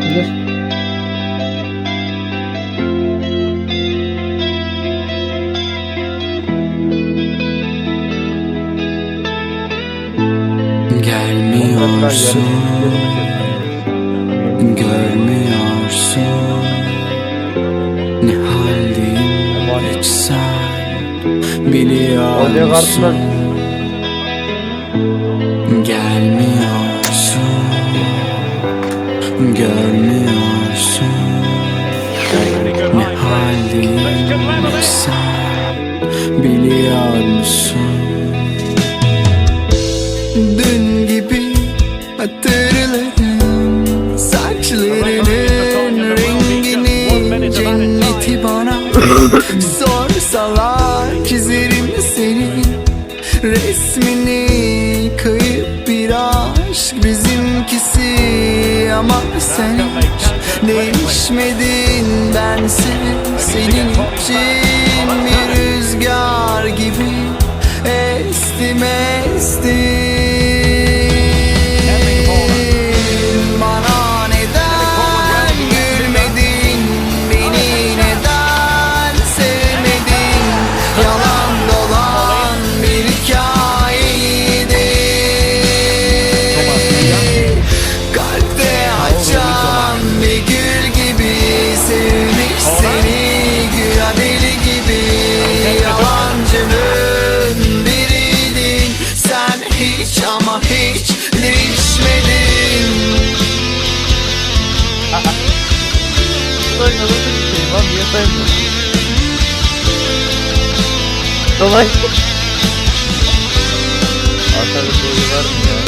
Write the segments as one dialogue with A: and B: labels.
A: indir.
B: Gelmiyorsun, görmüyorsun Ne haldeyim hiç sen biliyor musun? Gelmiyorsun, görmüyorsun Ne haldeyim hiç sen biliyor musun? Dün gibi hatırlarım Saçlarının rengini Cenneti bana. Sorsalar Çizerim senin resmini Kayıp bir aşk bizimkisi Ama sen hiç değişmedin. Bense senin için ama hiç değişmedin
A: Sayın nasıl bir şey lan niye saymıyorsun? Kolay. Arkada böyle var mı ya?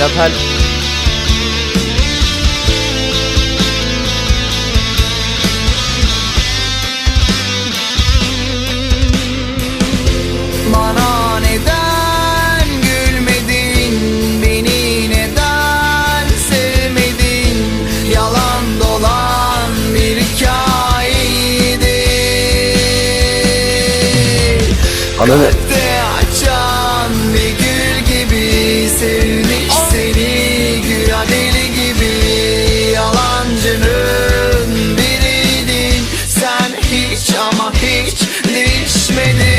A: Natal
B: Kalpte açan bir gül gibi Sevmiş seni güya deli gibi. Yalancının biriydin Sen hiç ama hiç değişmedin